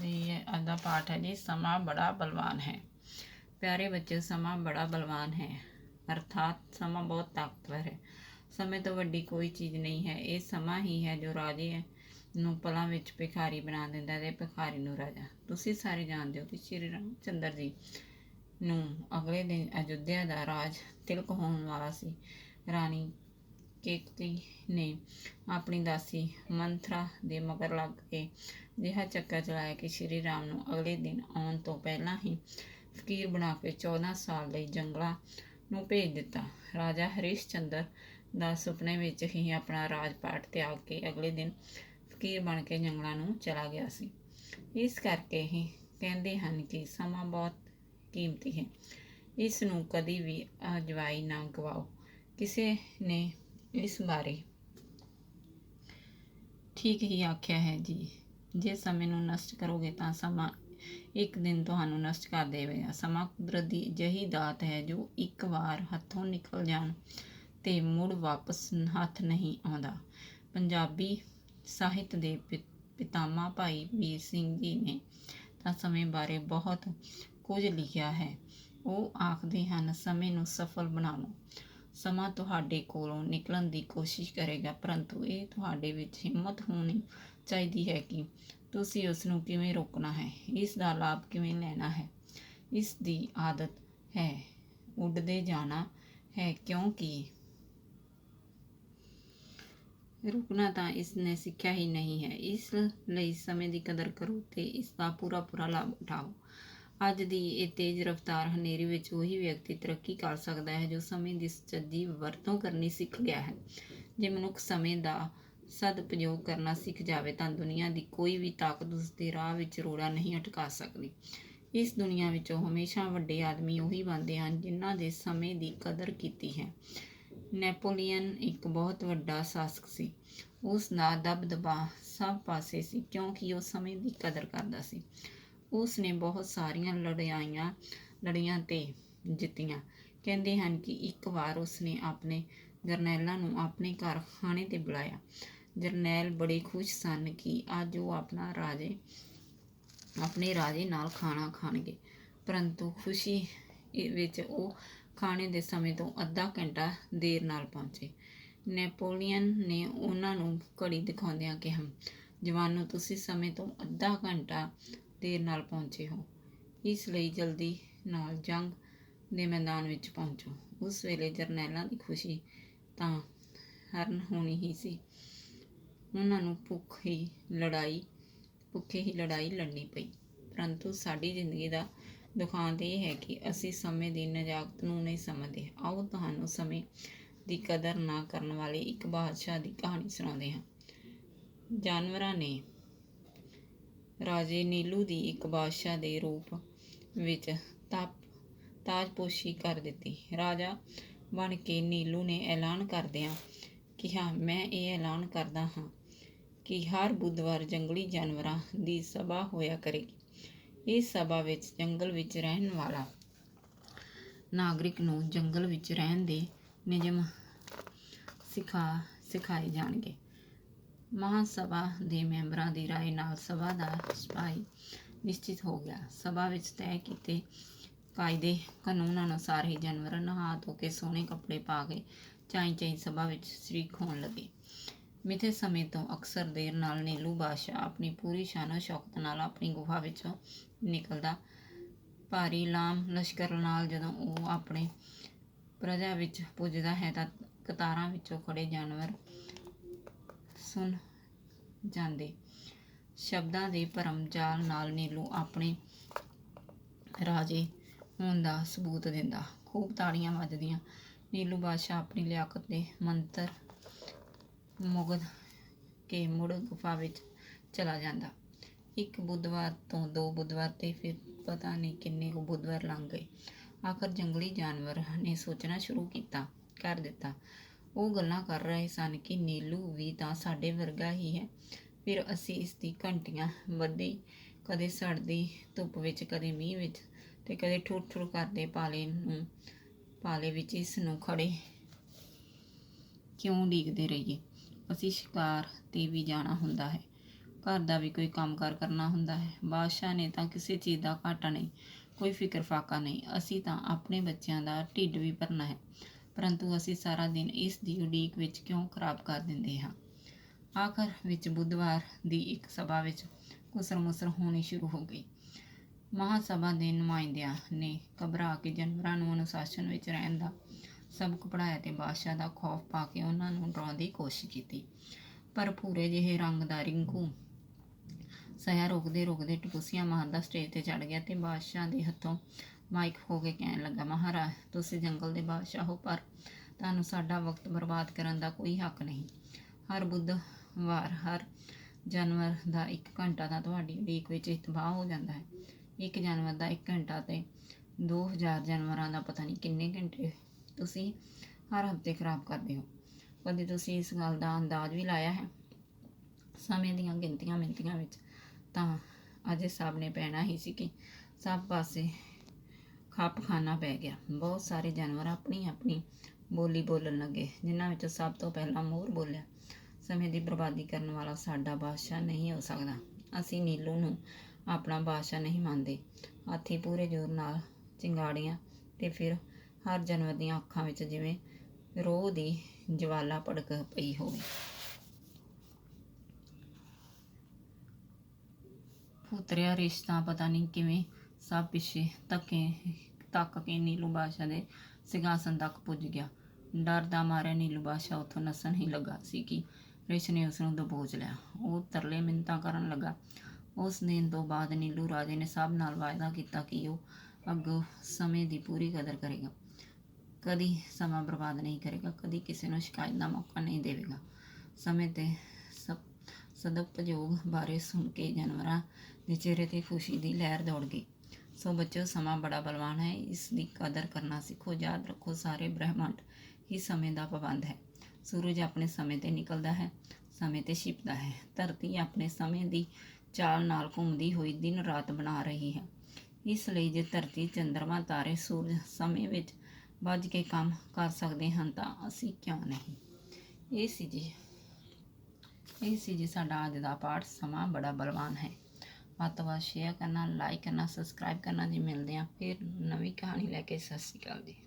ਜੀ ਅੱਜ ਦਾ ਪਾਠ ਹੈ ਜੀ, ਸਮਾਂ ਬੜਾ ਬਲਵਾਨ ਹੈ। ਪਿਆਰੇ ਬੱਚੇ, ਸਮਾਂ ਬੜਾ ਬਲਵਾਨ ਹੈ। ਅਰਥਾਤ ਸਮਾਂ ਬਹੁਤ ਤਾਕਤਵਰ ਹੈ। ਸਮੇਂ ਤੋਂ ਵੱਡੀ ਕੋਈ ਚੀਜ਼ ਨਹੀਂ ਹੈ। ਇਹ ਸਮਾਂ ਹੀ ਹੈ ਜੋ ਰਾਜੇ ਨੂੰ ਪਲਾਂ ਵਿੱਚ ਭਿਖਾਰੀ ਬਣਾ ਦਿੰਦਾ ਹੈ ਤੇ ਭਿਖਾਰੀ ਨੂੰ ਰਾਜਾ। ਤੁਸੀਂ ਸਾਰੇ ਜਾਣਦੇ ਹੋ ਕਿ ਸ਼੍ਰੀ ਰਾਮ ਚੰਦਰ ਜੀ ਨੂੰ ਅਗਲੇ ਦਿਨ ਅਯੁੱਧਿਆ ਦਾ ਰਾਜ ਤਿਲਕ ਹੋਣ ਵਾਲਾ ਸੀ। ਰਾਣੀ ਕੇਕਤੀ ਨੇ ਆਪਣੀ ਦਾਸੀ ਮੰਥਰਾ ਦੇ ਮਗਰ ਲੱਗ ਕੇ ਜਿਹਾ ਚੱਕਰ ਚਲਾਇਆ ਕਿ ਸ਼੍ਰੀ ਰਾਮ ਨੂੰ ਅਗਲੇ ਦਿਨ ਆਉਣ ਤੋਂ ਪਹਿਲਾਂ ਹੀ ਫਕੀਰ ਬਣਾ ਕੇ 14 ਸਾਲ ਲਈ ਜੰਗਲਾਂ ਨੂੰ ਭੇਜ ਦਿੱਤਾ। ਰਾਜਾ ਹਰੀਸ਼ ਚੰਦਰ ਦਾ ਸੁਪਨੇ ਵਿੱਚ ਹੀ ਆਪਣਾ ਰਾਜਪਾਟ ਤਿਆਗ ਕੇ ਅਗਲੇ ਦਿਨ ਫਕੀਰ ਬਣ ਕੇ ਜੰਗਲਾਂ ਨੂੰ ਚਲਾ ਗਿਆ ਸੀ। ਇਸ ਕਰਕੇ ਹੀ ਕਹਿੰਦੇ ਹਨ ਕਿ ਸਮਾਂ ਬਹੁਤ ਕੀਮਤੀ ਹੈ। ਇਸ ਨੂੰ ਕਦੀ ਵੀ ਅਜਵਾਈ ਨਾ ਗਵਾਓ। ਕਿਸੇ ਨੇ ਇਸ ਬਾਰੇ। ਠੀਕ ਹੀ ਆਖਿਆ ਹੈ ਜੀ। ਜੇ ਸਮੇਂ ਨੂੰ ਨਸ਼ਟ ਕਰੋਗੇ ਤਾਂ ਸਮਾਂ ਇੱਕ ਦਿਨ ਤੁਹਾਨੂੰ ਨਸ਼ਟ ਕਰ ਦੇਵੇਗਾ। ਸਮਾਂ ਕੁਦਰਤ ਦੀ ਅਜਿਹੀ ਦਾਤ ਹੈ ਜੋ ਇੱਕ ਵਾਰ ਹੱਥੋਂ ਨਿਕਲ ਜਾਣ ਤੇ ਮੁੜ ਵਾਪਸ ਹੱਥ ਨਹੀਂ ਆਉਂਦਾ। ਪੰਜਾਬੀ ਸਾਹਿਤ ਦੇ ਪਿਤਾਮਾ ਭਾਈ ਵੀਰ ਸਿੰਘ ਜੀ ਨੇ ਤਾਂ ਸਮੇਂ ਬਾਰੇ ਬਹੁਤ ਕੁਝ ਲਿਖਿਆ ਹੈ। ਉਹ ਆਖਦੇ ਹਨ, ਸਮੇਂ ਨੂੰ ਸਫਲ ਬਣਾਓ। ਸਮਾਂ ਤੁਹਾਡੇ ਕੋਲੋਂ ਨਿਕਲਣ ਦੀ ਕੋਸ਼ਿਸ਼ ਕਰੇਗਾ, ਪਰੰਤੂ ਇਹ ਤੁਹਾਡੇ ਵਿੱਚ ਹਿੰਮਤ ਹੋਣੀ ਚਾਹੀਦੀ ਹੈ ਕਿ ਤੁਸੀਂ ਉਸ ਨੂੰ ਕਿਵੇਂ ਰੋਕਣਾ ਹੈ, ਇਸ ਦਾ ਲਾਭ ਕਿਵੇਂ ਲੈਣਾ ਹੈ। ਇਸ ਦੀ ਆਦਤ ਹੈ, ਉੱਡਦੇ ਜਾਣਾ ਹੈ ਕਿਉਂਕਿ ਰੁਕਣਾ ਤਾਂ ਇਸ ਨੇ ਸਿੱਖਿਆ ਹੀ ਨਹੀਂ ਹੈ। ਇਸ ਲਈ ਸਮੇਂ ਦੀ ਕਦਰ ਕਰੋ ਤੇ ਇਸ ਦਾ ਪੂਰਾ ਪੂਰਾ ਲਾਭ ਉਠਾਓ। ਅੱਜ ਦੀ ਇਹ ਤੇਜ਼ ਰਫ਼ਤਾਰ ਹਨੇਰੀ ਵਿੱਚ ਉਹੀ ਵਿਅਕਤੀ ਤਰੱਕੀ ਕਰ ਸਕਦਾ ਹੈ ਜੋ ਸਮੇਂ ਦੀ ਸੱਚੀ ਵਰਤੋਂ ਕਰਨੀ ਸਿੱਖ ਗਿਆ ਹੈ। ਜੇ ਮਨੁੱਖ ਸਮੇਂ ਦਾ ਸਦਉਪਯੋਗ ਕਰਨਾ ਸਿੱਖ ਜਾਵੇ ਤਾਂ ਦੁਨੀਆ ਦੀ ਕੋਈ ਵੀ ਤਾਕਤ ਉਸ ਦੇ ਰਾਹ ਵਿੱਚ ਰੋੜਾ ਨਹੀਂ ਅਟਕਾ ਸਕਦੀ। ਇਸ ਦੁਨੀਆ ਵਿੱਚੋਂ ਹਮੇਸ਼ਾ ਵੱਡੇ ਆਦਮੀ ਉਹੀ ਬਣਦੇ ਹਨ ਜਿਨ੍ਹਾਂ ਦੇ ਸਮੇਂ ਦੀ ਕਦਰ ਕੀਤੀ ਹੈ। ਨੈਪੋਲੀਅਨ ਇੱਕ ਬਹੁਤ ਵੱਡਾ ਸ਼ਾਸਕ ਸੀ। ਉਸ ਦਾ ਦਬਦਬਾ ਸਭ ਪਾਸੇ ਸੀ ਕਿਉਂਕਿ ਉਹ ਸਮੇਂ ਦੀ ਕਦਰ ਕਰਦਾ ਸੀ। ਉਸ ਨੇ ਬਹੁਤ ਸਾਰੀਆਂ ਲੜਾਈਆਂ, ਲੜੀਆਂ ਤੇ ਜਿੱਤੀਆਂ। ਕਹਿੰਦੇ ਹਨ ਕਿ ਇੱਕ ਵਾਰ ਉਸ ਨੇ ਆਪਣੇ ਜਰਨੈਲਾਂ ਨੂੰ ਆਪਣੇ ਘਰ ਖਾਣੇ ਤੇ ਬੁਲਾਇਆ। ਜਰਨੈਲ ਬੜੇ ਖੁਸ਼ ਸਨ ਕਿ ਅੱਜ ਉਹ ਆਪਣਾ ਰਾਜੇ, ਆਪਣੇ ਰਾਜੇ ਨਾਲ ਖਾਣਾ ਖਾਣਗੇ। ਪਰੰਤੂ ਖੁਸ਼ੀ ਵਿੱਚ ਉਹ ਖਾਣੇ ਦੇ ਸਮੇਂ ਤੋਂ ਅੱਧਾ ਘੰਟਾ ਦੇਰ ਨਾਲ ਪਹੁੰਚੇ। ਨੈਪੋਲੀਅਨ ਨੇ ਉਹਨਾਂ ਨੂੰ ਘੜੀ ਦਿਖਾਉਂਦਿਆਂ ਕਿਹਾ, ਜਵਾਨੋ, ਤੁਸੀਂ ਸਮੇਂ ਤੋਂ ਅੱਧਾ ਘੰਟਾ ਦੇਰ ਨਾਲ ਪਹੁੰਚੇ ਹੋ। ਇਸ ਲਈ ਜਲਦੀ ਨਾਲ ਜੰਗ ਦੇ ਮੈਦਾਨ ਵਿੱਚ ਪਹੁੰਚੋ। ਉਸ ਵੇਲੇ ਜਰਨੈਲਾਂ ਦੀ ਖੁਸ਼ੀ ਤਾਂ ਹਰਨ ਹੋਣੀ ਹੀ ਸੀ। ਉਹਨਾਂ ਨੂੰ ਭੁੱਖ ਹੀ ਲੜਾਈ, ਭੁੱਖੇ ਹੀ ਲੜਾਈ ਲੜਨੀ ਪਈ। ਪਰੰਤੂ ਸਾਡੀ ਜ਼ਿੰਦਗੀ ਦਾ ਦੁਖਾਂਤ ਇਹ ਹੈ ਕਿ ਅਸੀਂ ਸਮੇਂ ਦੀ ਨਜਾਕਤ ਨੂੰ ਨਹੀਂ ਸਮਝਦੇ। ਆਓ ਤੁਹਾਨੂੰ ਸਮੇਂ ਦੀ ਕਦਰ ਨਾ ਕਰਨ ਵਾਲੇ ਇੱਕ ਬਾਦਸ਼ਾਹ ਦੀ ਕਹਾਣੀ ਸੁਣਾਉਂਦੇ ਹਾਂ। ਜਾਨਵਰਾਂ ਨੇ ਰਾਜੇ ਨੀਲੂ ਦੀ ਇੱਕ ਬਾਦਸ਼ਾਹ ਦੇ ਰੂਪ ਵਿੱਚ ਤਾਪ ਤਾਜਪੋਸ਼ੀ ਕਰ ਦਿੱਤੀ। ਰਾਜਾ ਬਣ ਕੇ ਨੀਲੂ ਨੇ ਐਲਾਨ ਕਰਦਿਆਂ ਕਿਹਾ ਮੈਂ ਇਹ ਐਲਾਨ ਕਰਦਾ ਹਾਂ ਕਿ ਹਰ ਬੁੱਧਵਾਰ ਜੰਗਲੀ ਜਾਨਵਰਾਂ ਦੀ ਸਭਾ ਹੋਇਆ ਕਰੇਗੀ। ਇਸ ਸਭਾ ਵਿੱਚ ਜੰਗਲ ਵਿੱਚ ਰਹਿਣ ਵਾਲਾ ਨਾਗਰਿਕ ਨੂੰ ਜੰਗਲ ਵਿੱਚ ਰਹਿਣ ਦੇ ਨਿਯਮ ਸਿਖਾ ਸਿਖਾਏ ਜਾਣਗੇ। ਮਹਾਸਭਾ ਦੇ ਮੈਂਬਰਾਂ ਦੀ رائے ਨਾਲ ਸਭਾ ਦਾ ਸਫਾਈ ਨਿਸ਼ਚਿਤ ਹੋ ਗਿਆ ਸਭਾ ਵਿੱਚ ਤੈਅ ਕੀਤੇ ਕਾਇਦੇ ਕਾਨੂੰਨ ਅਨੁਸਾਰ ਹੀ ਜਾਨਵਰ ਨਹਾ ਧੋ ਕੇ ਸੋਹਣੇ ਕੱਪੜੇ ਪਾ ਕੇ ਚਾਈ ਚਾਈ ਸਭਾ ਵਿੱਚ ਸ਼ਰੀਕ ਹੋਣ ਲੱਗੇ ਮਿੱਥੇ ਸਮੇਂ ਤੋਂ ਅਕਸਰ ਦੇਰ ਨਾਲ ਨੀਲੂ ਬਾਦਸ਼ਾਹ ਆਪਣੀ ਪੂਰੀ ਸ਼ਾਨੋ ਸ਼ੌਕਤ ਨਾਲ ਆਪਣੀ ਗੁਫਾ ਵਿੱਚੋਂ ਨਿਕਲਦਾ ਭਾਰੀ ਲਾਮ ਲਸ਼ਕਰ ਨਾਲ ਜਦੋਂ ਉਹ ਆਪਣੇ ਪ੍ਰਜਾ ਵਿੱਚ ਪੁੱਜਦਾ ਹੈ ਤਾਂ ਕਤਾਰਾਂ ਵਿੱਚੋਂ ਖੜੇ ਜਾਨਵਰ ਸੁਣ ਜਾਂਦੇ। ਸ਼ਬਦਾਂ ਦੇ ਭਰਮ ਜਾਲ ਨਾਲ ਨੀਲੂ ਆਪਣੇ ਰਾਜੇ ਹੋਣ ਦਾ ਸਬੂਤ ਦਿੰਦਾ। ਖੂਬ ਤਾੜੀਆਂ ਵੱਜਦੀਆਂ। ਨੀਲੂ ਬਾਦਸ਼ਾਹ ਆਪਣੀ ਲਿਆਕਤ ਦੇ ਮੰਤਰ ਮੁਗਦ ਕੇ ਮੁੜ ਗੁਫਾ ਵਿੱਚ ਚਲਾ ਜਾਂਦਾ। ਇੱਕ ਬੁੱਧਵਾਰ ਤੋਂ ਦੋ ਬੁੱਧਵਾਰ ਤੇ ਫਿਰ ਪਤਾ ਨਹੀਂ ਕਿੰਨੇ ਕੁ ਬੁੱਧਵਾਰ ਲੰਘ ਗਏ। ਆਖਰ ਜੰਗਲੀ ਜਾਨਵਰ ਨੇ ਸੋਚਣਾ ਸ਼ੁਰੂ ਕੀਤਾ, ਕਰ ਦਿੱਤਾ। ਉਹ ਗੱਲਾਂ ਕਰ ਰਹੇ ਸਨ ਕਿ ਨੀਲੂ ਵੀ ਤਾਂ ਸਾਡੇ ਵਰਗਾ ਹੀ ਹੈ। ਫਿਰ ਅਸੀਂ ਇਸ ਦੀ ਘੰਟੀਆਂ ਵੱਧੀ, ਕਦੇ ਸੜਦੀ ਧੁੱਪ ਵਿੱਚ, ਕਦੇ ਮੀਂਹ ਵਿੱਚ ਤੇ ਕਦੇ ਠੁਰ ਠੁਰ ਕਰਦੇ ਪਾਲੇ ਨੂੰ, ਪਾਲੇ ਵਿੱਚ ਇਸ ਨੂੰ ਖੜੇ ਕਿਉਂ ਡੀਕਦੇ ਰਹੀਏ? ਅਸੀਂ ਸ਼ਿਕਾਰ ਤੇ ਵੀ ਜਾਣਾ ਹੁੰਦਾ ਹੈ। ਘਰ ਦਾ ਵੀ ਕੋਈ ਕੰਮਕਾਰ ਕਰਨਾ ਹੁੰਦਾ ਹੈ। ਬਾਦਸ਼ਾਹ ਨੇ ਤਾਂ ਕਿਸੇ ਚੀਜ਼ ਦਾ ਘਾਟਾ ਨਹੀਂ, ਕੋਈ ਫਿਕਰ ਫਾਕਾ ਨਹੀਂ। ਅਸੀਂ ਤਾਂ ਆਪਣੇ ਬੱਚਿਆਂ ਦਾ ਢਿੱਡ ਵੀ ਭਰਨਾ ਹੈ। ਪਰੰਤੂ ਅਸੀਂ ਸਾਰਾ ਦਿਨ ਇਸ ਦੀ ਉਡੀਕ ਵਿੱਚ ਕਿਉਂ ਖਰਾਬ ਕਰ ਦਿੰਦੇ ਹਾਂ? ਆਖਰ ਵਿੱਚ ਬੁੱਧਵਾਰ ਦੀ ਇੱਕ ਸਭਾ ਵਿੱਚ ਕੁਸਰ-ਮੁਸਰ ਹੋਣੀ ਸ਼ੁਰੂ ਹੋ ਗਈ। ਮਹਾਸਭਾ ਦੇ ਨੁਮਾਇੰਦਿਆਂ ਨੇ ਘਬਰਾ ਕੇ ਜਾਨਵਰਾਂ ਨੂੰ ਅਨੁਸ਼ਾਸਨ ਵਿੱਚ ਰਹਿਣ ਦਾ, ਸਬਕ ਪੜਾਇਆ ਤੇ ਬਾਦਸ਼ਾਹ ਦਾ ਖੌਫ ਪਾ ਕੇ ਉਹਨਾਂ ਨੂੰ ਡਰਾਉਣ ਦੀ ਕੋਸ਼ਿਸ਼ ਕੀਤੀ। ਪਰ ਭੂਰੇ ਜਿਹੇ ਰੰਗ ਦਾ ਰਿੰਕੂ ਸਹਿ ਰੋਕਦੇ ਰੋਕਦੇ ਟਪੂਸੀਆਂ ਮਾਰਦਾ ਸਟੇਜ ਤੇ ਚੜ ਗਿਆ ਤੇ ਬਾਦਸ਼ਾਹ ਦੇ ਹੱਥੋਂ ਮਾਈਕ ਹੋ ਕੇ ਕਹਿਣ ਲੱਗਾ, ਮਹਾਰਾਜ, ਤੁਸੀਂ ਜੰਗਲ ਦੇ ਬਾਦਸ਼ਾਹ ਹੋ, ਪਰ ਤੁਹਾਨੂੰ ਸਾਡਾ ਵਕਤ ਬਰਬਾਦ ਕਰਨ ਦਾ ਕੋਈ ਹੱਕ ਨਹੀਂ। ਹਰ ਬੁੱਧਵਾਰ, ਹਰ ਜਾਨਵਰ ਦਾ 1 ਘੰਟਾ ਤਾਂ ਤੁਹਾਡੀ ਉਡੀਕ ਵਿੱਚ ਤਬਾਹ ਹੋ ਜਾਂਦਾ ਹੈ। ਇੱਕ ਜਾਨਵਰ ਦਾ 1 ਘੰਟਾ ਤੇ 2000 ਜਾਨਵਰਾਂ ਦਾ ਪਤਾ ਨਹੀਂ ਕਿੰਨੇ ਘੰਟੇ ਤੁਸੀਂ ਹਰ ਹਫ਼ਤੇ ਖਰਾਬ ਕਰਦੇ ਹੋ। ਕਦੇ ਤੁਸੀਂ ਇਸ ਗੱਲ ਦਾ ਅੰਦਾਜ਼ ਵੀ ਲਾਇਆ ਹੈ? ਸਮੇਂ ਦੀਆਂ ਗਿਣਤੀਆਂ ਮਿੰਤੀਆਂ ਵਿੱਚ ਤਾਂ ਅਜੇ ਸਭ ਨੇ ਪੈਣਾ ਹੀ ਸੀ ਕਿ ਸਭ ਪਾਸੇ ਖੱਪ ਖਾਨਾ ਪੈ ਗਿਆ। ਬਹੁਤ ਸਾਰੇ ਜਾਨਵਰ ਆਪਣੀ ਆਪਣੀ ਬੋਲੀ ਬੋਲਣ ਲੱਗੇ, ਜਿਨ੍ਹਾਂ ਵਿੱਚੋਂ ਸਭ ਤੋਂ ਪਹਿਲਾਂ ਮੋਰ ਬੋਲਿਆ, ਸਮੇਂ ਦੀ ਬਰਬਾਦੀ ਕਰਨ ਵਾਲਾ ਸਾਡਾ ਬਾਦਸ਼ਾਹ ਨਹੀਂ ਹੋ ਸਕਦਾ। ਅਸੀਂ ਨੀਲੂ ਨੂੰ ਆਪਣਾ ਬਾਦਸ਼ਾਹ ਨਹੀਂ ਮੰਨਦੇ। ਹਾਥੀ ਪੂਰੇ ਜ਼ੋਰ ਨਾਲ ਚਿੰਗਾੜੀਆਂ ਤੇ ਫਿਰ ਹਰ ਜਾਨਵਰ ਦੀਆਂ ਅੱਖਾਂ ਵਿੱਚ ਜਿਵੇਂ ਰੋਹ ਦੀ ਜਵਾਲਾ ਭੜਕ ਪਈ ਹੋਵੇ। ਪੁੱਤਰਿਆ, ਰਿਸ਼ਤਾ, ਪਤਾ ਨਹੀਂ ਕਿਵੇਂ ਸਭ ਪਿੱਛੇ ਧੱਕੇ ਤੱਕ ਕੇ ਨੀਲੂ ਬਾਦਸ਼ਾਹ ਦੇ ਸਿੰਘਾਸਨ ਤੱਕ ਪੁੱਜ ਗਿਆ। ਡਰ ਦਾ ਮਾਰਿਆ ਨੀਲੂ ਬਾਦਸ਼ਾਹ, ਉੱਥੋਂ ਨਸਣ ਹੀ ਲੱਗਾ ਸੀ ਕਿ ਰਿਸ਼ ਨੇ ਉਸ ਨੂੰ ਦਬੋਚ ਲਿਆ। ਉਹ ਤਰਲੇ ਮਿੰਤਾਂ ਕਰਨ ਲੱਗਾ। ਉਸ ਦਿਨ ਤੋਂ ਬਾਅਦ ਨੀਲੂ ਰਾਜੇ ਨੇ ਸਭ ਨਾਲ ਵਾਅਦਾ ਕੀਤਾ ਕਿ ਉਹ ਅੱਗੋਂ ਸਮੇਂ ਦੀ ਪੂਰੀ ਕਦਰ ਕਰੇਗਾ। ਕਦੀ ਸਮਾਂ ਬਰਬਾਦ ਨਹੀਂ ਕਰੇਗਾ, ਕਦੀ ਕਿਸੇ ਨੂੰ ਸ਼ਿਕਾਇਤ ਦਾ ਮੌਕਾ ਨਹੀਂ ਦੇਵੇਗਾ। ਸਮੇਂ ਤੇ ਸਭ ਸਦਉਪਯੋਗ ਬਾਰੇ ਸੁਣ ਕੇ ਜਾਨਵਰਾਂ ਦੇ ਚਿਹਰੇ ਤੇ ਖੁਸ਼ੀ ਦੀ ਲਹਿਰ ਦੌੜ ਗਈ। ਸੋ ਬੱਚਿਓ, ਸਮਾਂ ਬੜਾ ਬਲਵਾਨ ਹੈ। ਇਸ ਦੀ ਕਦਰ ਕਰਨਾ ਸਿੱਖੋ, ਯਾਦ ਰੱਖੋ, ਸਾਰੇ ਬ੍ਰਹਿਮੰਡ ਹੀ ਸਮੇਂ ਦਾ ਪਾਬੰਦ ਹੈ। ਸੂਰਜ ਆਪਣੇ ਸਮੇਂ ਤੇ ਨਿਕਲਦਾ ਹੈ, ਸਮੇਂ ਤੇ ਛਿਪਦਾ ਹੈ। ਧਰਤੀ ਆਪਣੇ ਸਮੇਂ ਦੀ ਚਾਲ ਨਾਲ ਘੁੰਮਦੀ ਹੋਈ ਦਿਨ ਰਾਤ ਬਣਾ ਰਹੀ ਹੈ। ਇਸ ਲਈ ਜੇ ਧਰਤੀ ਚੰ드ਰਮਾ ਤਾਰੇ ਸੂਰਜ ਸਮੇਂ ਵਿੱਚ ਵੱਜ ਕੇ ਕੰਮ ਕਰ ਸਕਦੇ ਹਨ, ਤਾਂ ਅਸੀਂ ਕਿਉਂ ਨਹੀਂ? ਇਹ ਸੀ ਜੀ, ਇਹ ਸੀ ਜੀ ਸਾਡਾ ਅੱਜ ਦਾ ਪਾਠ। ਸਮਾਂ ਬੜਾ ਬਲਵਾਨ ਹੈ। ਵੱਧ ਤੋਂ ਵੱਧ ਸ਼ੇਅਰ ਕਰਨਾ ਲਾਈਕ ਕਰਨਾ ਸਬਸਕ੍ਰਾਈਬ ਕਰਨਾ ਜੀ, ਮਿਲਦੇ ਹਾਂ ਫਿਰ ਨਵੀਂ ਕਹਾਣੀ ਲੈ ਕੇ, ਸਤਿ ਸ਼੍ਰੀ ਅਕਾਲ ਜੀ।